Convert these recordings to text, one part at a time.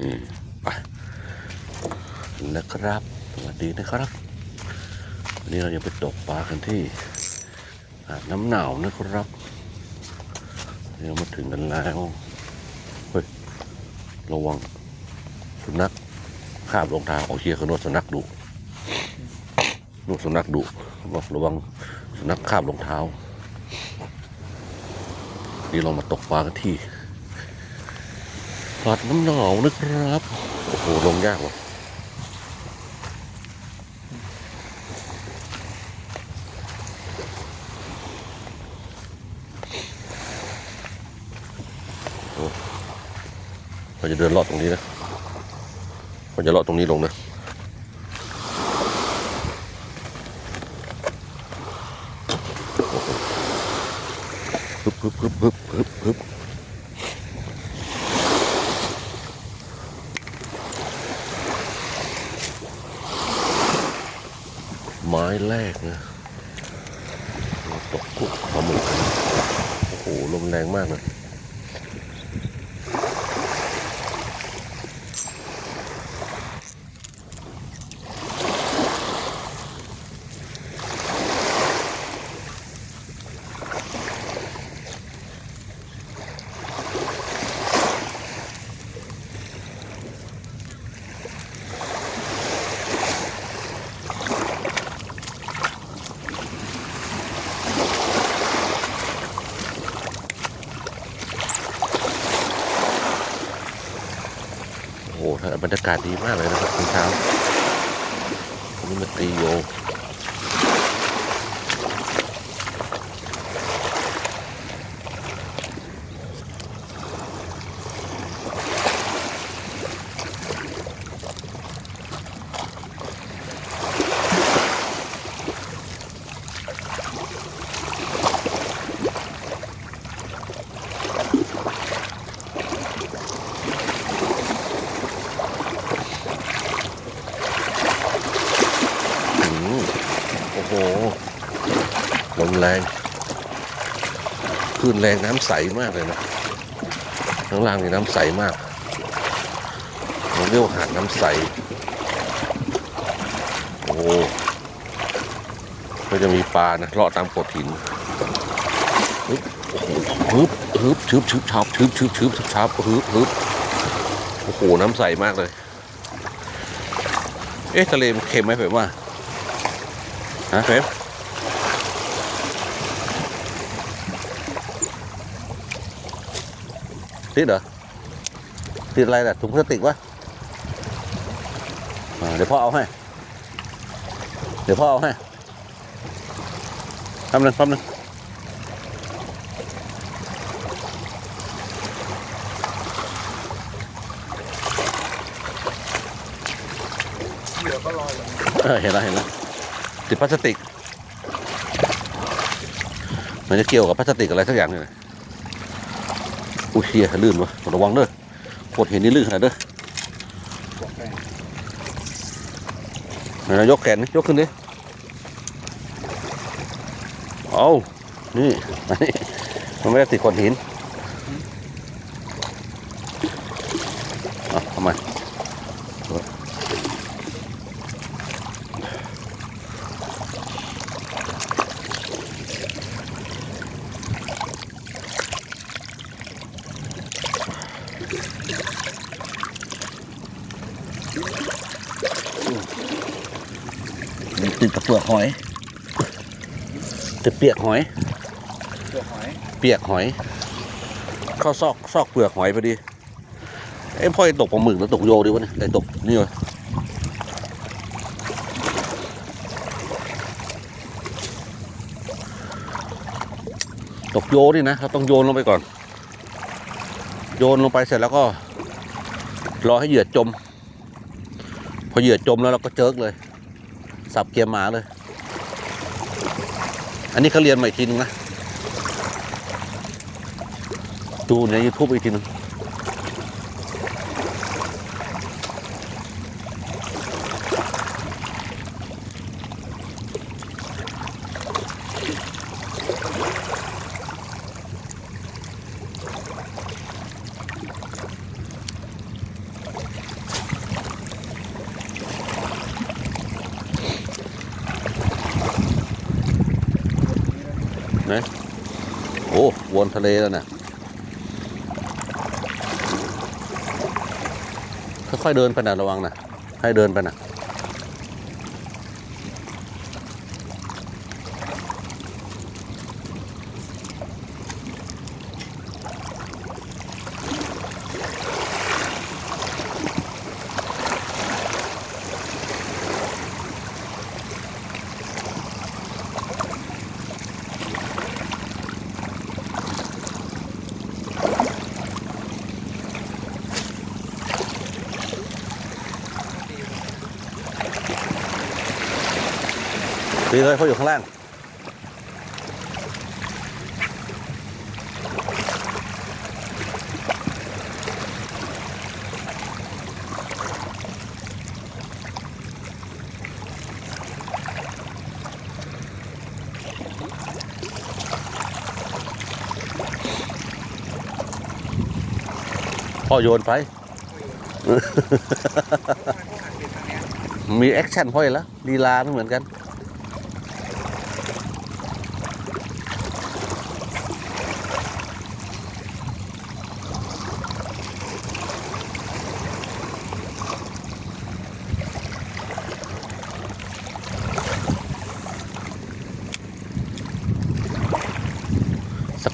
นี่ไปนะครับ สวัสดีนะครับ วันนี้เราจะไปตกปลากันที่หาดน้ำหนาวนะครับเดี๋ยวมาถึงกันแล้วเฮ้ยระวังสุนัขคาบรองเท้าเอาเชียร์ขนวดสุนัขดุนวดสุนัขดุบอกระวังสุนัขคาบรองเท้า นี่เรามาตกปลากันที่ หาดน้ำหนาวนะครับ โอ้โห ลงยากว่ะเราจะเดินลอดตรงนี้นะเราจะลอดตรงนี้ลงนะฮึบฮึบฮึบฮึบฮึบ ไม้แรกนะตกกุกปลาหมึกโอ้โหลมแรงมากเล บรรยากาศดีมากเลยนะครับคุณเช้าวันนี้มาตีโย อืมโอ้โห ลม แรงคลื่นแรงน้ำใสมากเลยนะข้างล่างนี่น้ำใสมากเรียกว่าหาดน้ำใส โอ้ก็จะมีปลานะเลาะตามโขดหินฮึบโอ้โหฮึบฮึบชึบชึบชับชึบชึบชึบชึบชับฮึบฮึบโอ้โห น้ำใสมากเลย เอ๊ะทะเลมันเค็มไหมเผมว่าฮะเฟม ติดเหรอติดอะไรล่ะถุงพลาสติกวะเดี๋ยวพ่อเอาให้ เดี๋ยวพ่อเอาให้ทำหนึ่งทำหนึ่งเออเห็นแล้วเห็นแล้วติดพลาสติก มันจะเกี่ยวกับพลาสติกอะไรสักอย่างนี่นะ อุ้ยเฮียลื่นวะระวังเด้อโคตรเห็นนี่ลื่นขนาดเด้อไหนนะยกแขนนี่ยกขึ้นดิเอานี่อันนี้มันไม่ได้ติดก้อนหินเอาทำไมติดกับ เปลือกหอยติดเปียกหอยเปลือกหอย เปียกหอย เข้าซอกซอกเปลือกหอยพอดีเอ้พ่อไอ้ตกปลาหมึกแล้วตกโยดีวะเนี่ยไอ้ตกนี่วะตกโยนี่นะเราต้องโยนลงไปก่อน โยนลงไปเสร็จแล้วก็ รอให้เหยื่อจม พอเหยื่อจมแล้วเราก็เจิกเลย สับเกียร์หมาเลย อันนี้เขาเรียนใหม่ทีนึงนะ ดูในยูทูบอีกทีนึง วนทะเลแล้วนะค่อยๆเดินไปนะระวังนะให้เดินไปนะ ดีเลยเขาอยู่ข้างล่างพ่อโยนไป มีแอคชั่นพ่อยแล้วลีลาไม่เหมือนกัน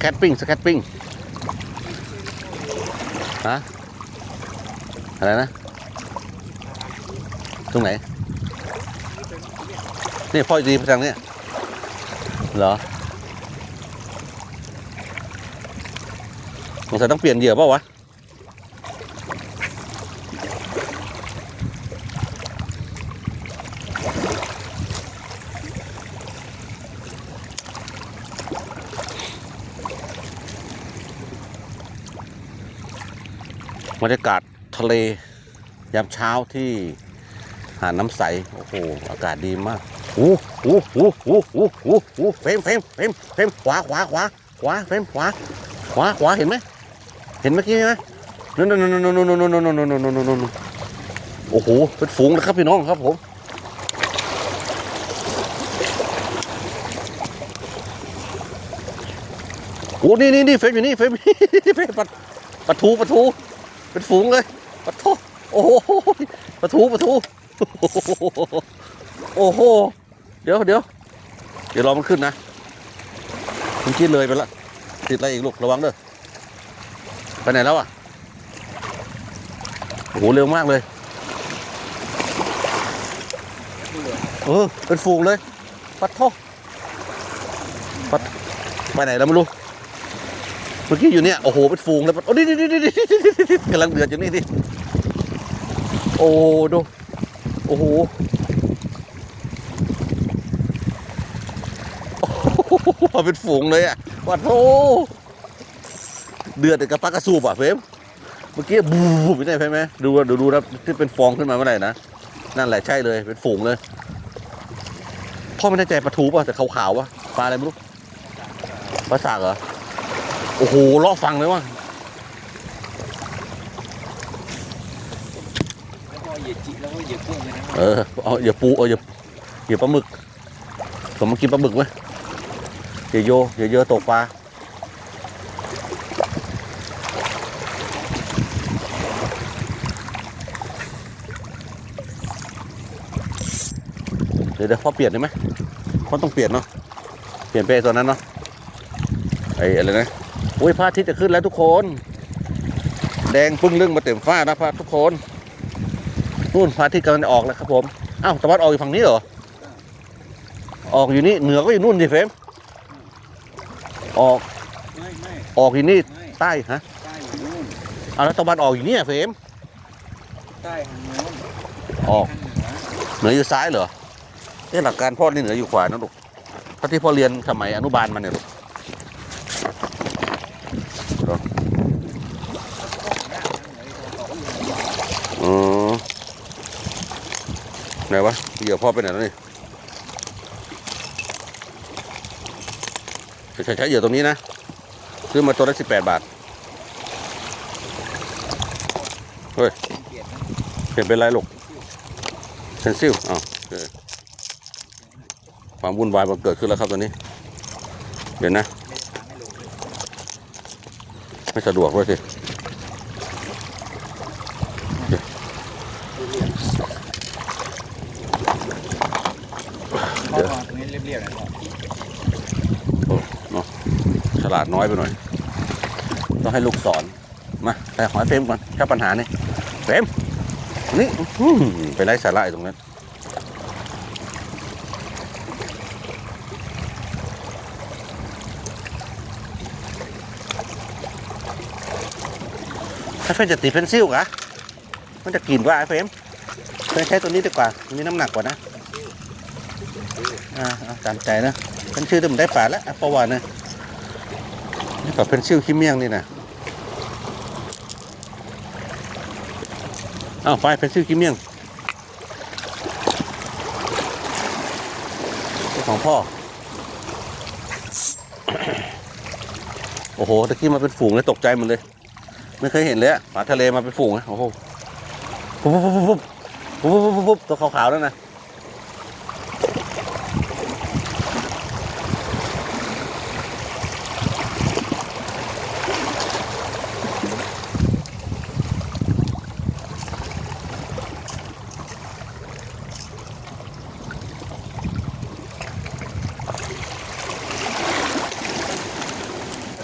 แคตปิ้งสแคตปิ้งฮะอะไรนะ ตรงไหน นี่พ่อดีไปทางเนี้ยเหรอสงสัยต้องเปลี่ยนเหยื่อเปล่าวะ บรรยากาศทะเลยามเช้าที่หาดน้ำใส โอ้โห อากาศดีมากโอ้โหโอ้โหโอ้โหโอ้โหเฟมเฟมเฟมเฟมขวาขวาขวาขวาเฟมขวาขวาขวาเห็นไหมเห็นเมื่อกี้ไหมนู่นนู่นนู่นนู่นนู่นนู่นนู่นนู่นนู่นนู่นโอ้โห เป็นฝูงเลยครับพี่น้องครับผม โอ้นี่นี่นี่เฟมอยู่นี่เฟรมเฟมปะปะทูปะทู เป็นฝูงเลยปะทูโอ้โหปะทูปะทูโอ้โห เดี๋ยวเดี๋ยวเดี๋ยวรอมันขึ้นนะมันกินเลยไปละติดอะไรอีกลูกระวังเด้อไปไหนแล้วอะโอ้โหเร็วมากเลยเออเป็นฝูงเลยปัดโทปัดไปไหนแล้วไม่รู้ มื่อกี้อยู่เนี่ยโอ้โหเป็นฝูงเลยปัดโอ้ดิดิดิดิดิดิกำลังเดือดอยู่นี่ดิโอ้ดูโอ้โหโอ้โหมาเป็นฝูงเลยอะวัดโธเดือดกระปักกระสูบอะเฟมเมื่อกี้บูบไม่ได้เฟมไหมดูดูดูนะที่เป็นฟองขึ้นมาเมื่อไหร่นะนั่นแหละใช่เลยเป็นฝูงเลยพ่อไม่แน่ใจปลาทูป่ะแต่ขาวๆป่ะปลาอะไรไม่รู้ปลาสากเหรอ โอ้โหเลาะฟังเลยว่ะแล้วก็เหยียดจิแล้วก็เหยียดกุ้งเลยนะเออเอาอย่าปูเอาอย่าอย่าปลาหมึกผมมากินปลาหมึกไหมอย่าโยอย่าเยอะตกปลาเดี๋ยวเดี๋ยวพ่อเปลี่ยนได้ไหมพ่อต้องเปลี่ยนเนาะเปลี่ยนไปไอ้ตัวนั้นเนาะไอ้อะไรนะโอ้ยพระอาทิตย์จะขึ้นแล้วทุกคน แดงปึ้งลึ่งมาเต็มฟ้านะพระทุกคนนู่นพระอาทิตย์กำลังจะออกแล้วครับผมอ้าวตะวันออกอยู่ฝั่งนี้เหรอออกอยู่นี่เหนือก็อยู่นู่นดิเฟรมออกไม่ไม่ออกอยู่นี่ไม่ใต้ฮะใต้อยู่นู่นอ้าวแล้วตะวันออกอยู่เนี่ยเฟรมใต้ทางโน้นออกทางเหนือเหนืออยู่ซ้ายเหรอเนี่ยหลักการพ่อนี่เหนืออยู่ขวานะลูกถ้าที่พ่อเรียนสมัยอนุบาลมาเนี่ยลูก ไหนวะเหยื่อพ่อไปไหนแล้วนี่ใช้ใช้เหยื่อตรงนี้นะ ซื้อมาตัวละสิบแปดบาทเปลี่ยเปลี่ยนเป็นไรลูกเซนซิลอ้าวความวุ่นวายมันเกิดขึ้นแล้วครับตอนนี้ เดี๋ยวนะ ไม่ได้ทางให้ลงเลยไม่สะดวกด้วยสิ เพราะว่าตรงนี้เรียบๆนะพ่อ โอ้เนาะฉลาดน้อยไปหน่อย ต้องให้ลูกสอนมาแต่หอยเฟรมก่อนเจ้าปัญหานี่เฟรมนี่ไปไล่สาระอยู่ตรงนั้นถ้าเฟรมจะตีเพนซิลกะมันจะกินว่าไอ้เฟรมเฟรมใช้ตัวนี้ดีกว่ามีน้ำหนักกว่านะอ่าเอาตามใจนะเป็นชื่อเดิมได้ป่าแล้วอะประวัตินะ นี่ก็เป็นชื่อขี้เมี่ยงนี่นะเอาวไปเป็นชื่อขี้เมี่ยงของพ่อ โอ้โหตะกี้มาเป็นฝูงเลยตกใจหมดเลย ไม่เคยเห็นเลยอะปลาทะเลมาเป็นฝูงนะโอ้โหปุ๊บปุ๊บปุ๊บปุ๊บปุ๊บปุ๊บปุ๊บตัวขาวๆนั่นนะ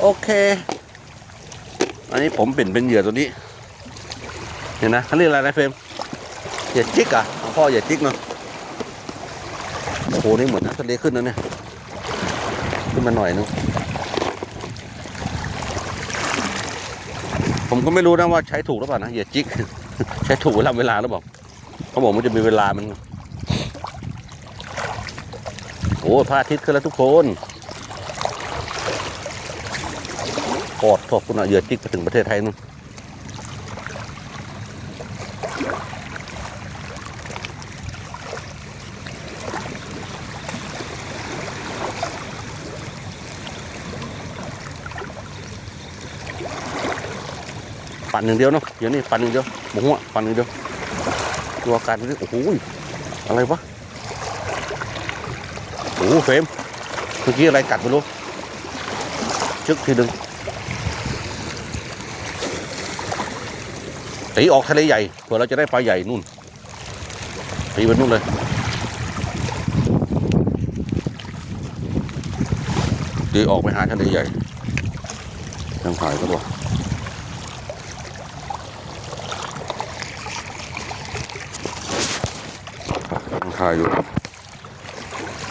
โอเค อันนี้ผมเป็นเป็นเหยื่อตัวนี้ เห็นนะเขาเรียกอะไรนะเฟรมเหยื่อจิกอะพ่อเหยื่อจิกเนาะโอ้โหนี่เหมือนน้ำทะเลขึ้นแล้วเนี่ยขึ้นมาหน่อยนึงผมก็ไม่รู้นะว่าใช้ถูกหรือเปล่านะเหยื่อจิก ใช้ถูกเวลาเวลาหรือเปล่าเขาบอกมันจะมีเวลามัน โอ้พระอาทิตย์ขึ้นแล้วทุกคน ป อดทบคุณอะเหยื่อจิกไปถึงประเทศไทยนู่นปั่นหนึ่างเดียวเนาะเดี๋ยวนี้ปั่นหนึ่างเดียวหมูหัวปั่นหนึ่างเดียวดูอาการดูดิโอ้โหอะไรวะโอ้โหเฟมเมื่อกี้อะไรกัดไม่รู้ชึกทีหนึ่ง ตีออกทะเลใหญ่เผื่อเราจะได้ปลาใหญ่นู่นตีไปนู่นเลยตีออกไปหาทะเลใหญ่ยังถ่ายก็บอกยังถ่ายอยู่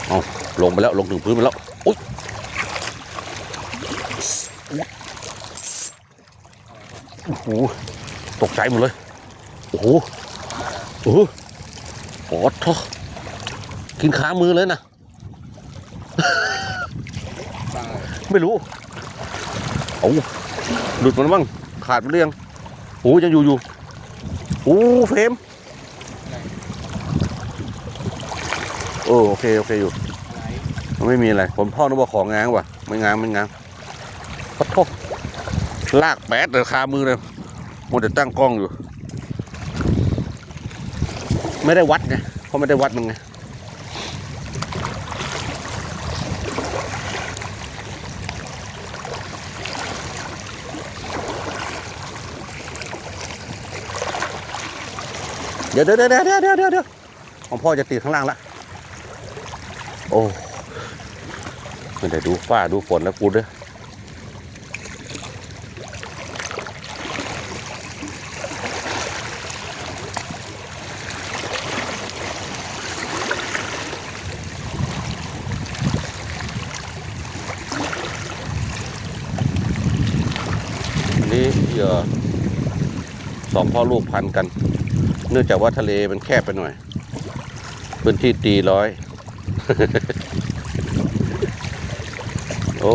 เอาลงไปแล้ว ลงถึงพื้นไปแล้ว อุ้ยโอ้โห ตกใจหมดเลย โอ้โหโอ้โหโอ้โหกินขามือเลยนะ ไม่รู้เอาหลุดมันบ้างขาดมันเรียงโอ้ยังอยู่อยู่โอ้เฟมโอ้โอเคโอเคอยู่ไรไม่มีอะไร ผมพ่อนึกว่าของง้างว่ะ ไม่ง้างไม่ง้างขอโทษลากแปดเลยคามือเลย หมดแต่ตั้งกล้องอยู่ ไม่ได้วัดไงเพราะไม่ได้วัดมันไงเดี๋ยวเดี๋ยวเดี๋ยวเดี๋ยวเดี๋ยวเดี๋ยวเดี๋ยวของพ่อจะติดข้างล่างละโอ้ไม่ได้ดูฟ้าดูฝนแล้วกูเด้อ เหยื่อสองพ่อลูกพันกัน เนื่องจากว่าทะเลมันแคบไปหน่อย พื้นที่ตีร้อย โอ้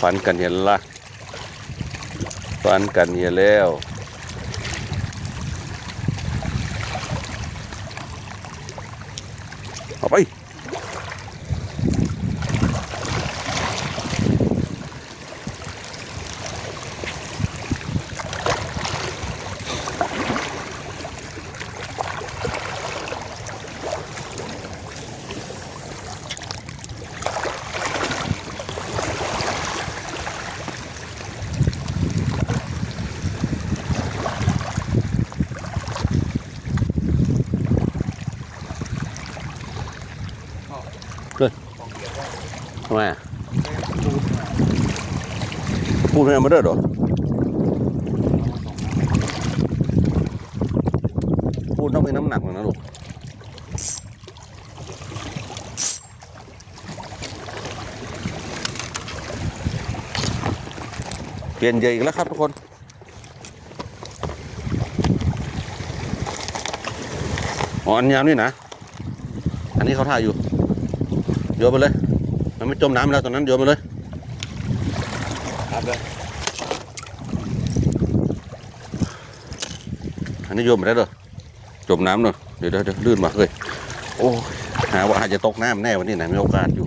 ฝันกันเห็นละฝันกันเห็นแล้วเอาไป นเนี่ยพูดไม่เอามาเด้หรอพูดต้องมีน้ำหนักหน่อยนะลูกเปลี่ยนใหญ่อีกแล้วครับทุกคนอ๋ออันยาวนี่นะ อันนี้เขาถ่ายอยู่ โยนไปเลย มันไม่จมน้ำแล้วตอนนั้นโยนไปเลย นนี้โยนไปได้เลยจมน้ำเนอะเดี๋ยวเดี๋ยวเดี๋ยวลื่นมาเฮ้ยโอ้หาว่าอาจจะตกน้ำแน่วันนี้นะมีโอกาสอยู่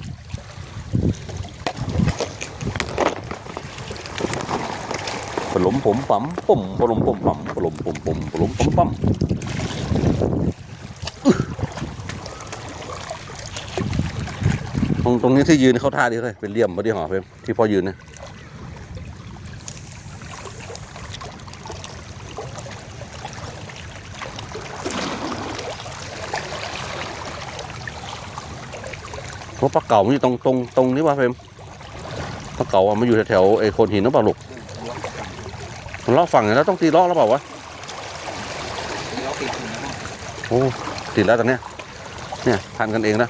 ปลมผมปั๊มปุ่มปลมผมปั๊มปลมผมผมปลมปั๊มปั๊มตรงตรงนี้ที่ยืนเขาท่าดีเลยเป็นเหลี่ยมพอดีหอเพิ่มที่พอยืนนะ ราะปลาเก่ามันอยู่ตรงตรงตรงนี้ว่ะเพิ่มปลาเก่าอะมันอยู่แถวๆไอ้โคนหินหรือเปล่าลูกมันลอกฝั่งเนี่ยแล้วต้องตีลอกแล้วเปล่าวะเราติดอยู่นะโอ้ติดแล้วตอนเนี้ยเนี่ยพันกันเองนะ